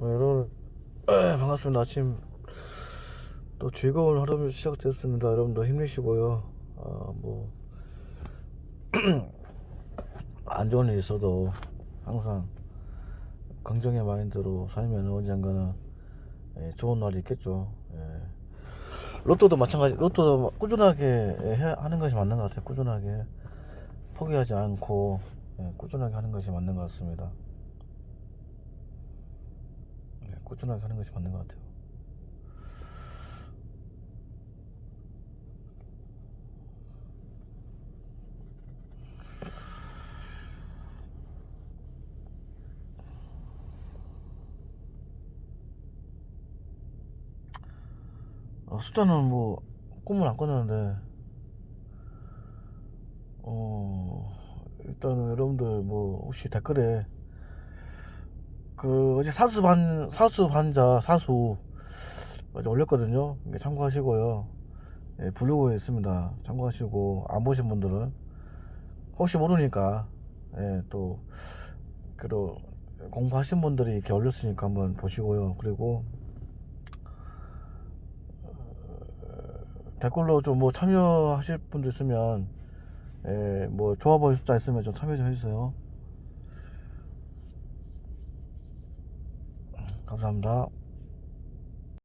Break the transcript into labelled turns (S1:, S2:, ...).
S1: 네, 여러분 반갑습니다. 아침 또 즐거운 하루 시작됐습니다. 여러분도 힘내시고요. 아, 뭐, 안 좋은 일 있어도 항상 긍정의 마인드로 살면 언젠가는 예, 좋은 날이 있겠죠. 예. 로또도 마찬가지, 로또도 꾸준하게 해, 하는 것이 맞는 것 같아요. 꾸준하게. 포기하지 않고 예, 꾸준하게 하는 것이 맞는 것 같습니다. 꾸준하게 하는 것이 맞는 것 같아요. 어, 숫자는 뭐 꿈을 안 꿨는데 어 일단은 여러분들 뭐 혹시 댓글에 그 어제 사수 반 사수 반자 사수 어제 올렸거든요. 참고하시고요. 예, 블로그에 있습니다. 참고하시고 안 보신 분들은 혹시 모르니까 예, 또 그런 공부하신 분들이 이렇게 올렸으니까 한번 보시고요. 그리고 댓글로 좀 뭐 참여하실 분들 있으면 예, 뭐 보이는 숫자 있으면 좀 참여 좀 해주세요. 감사합니다.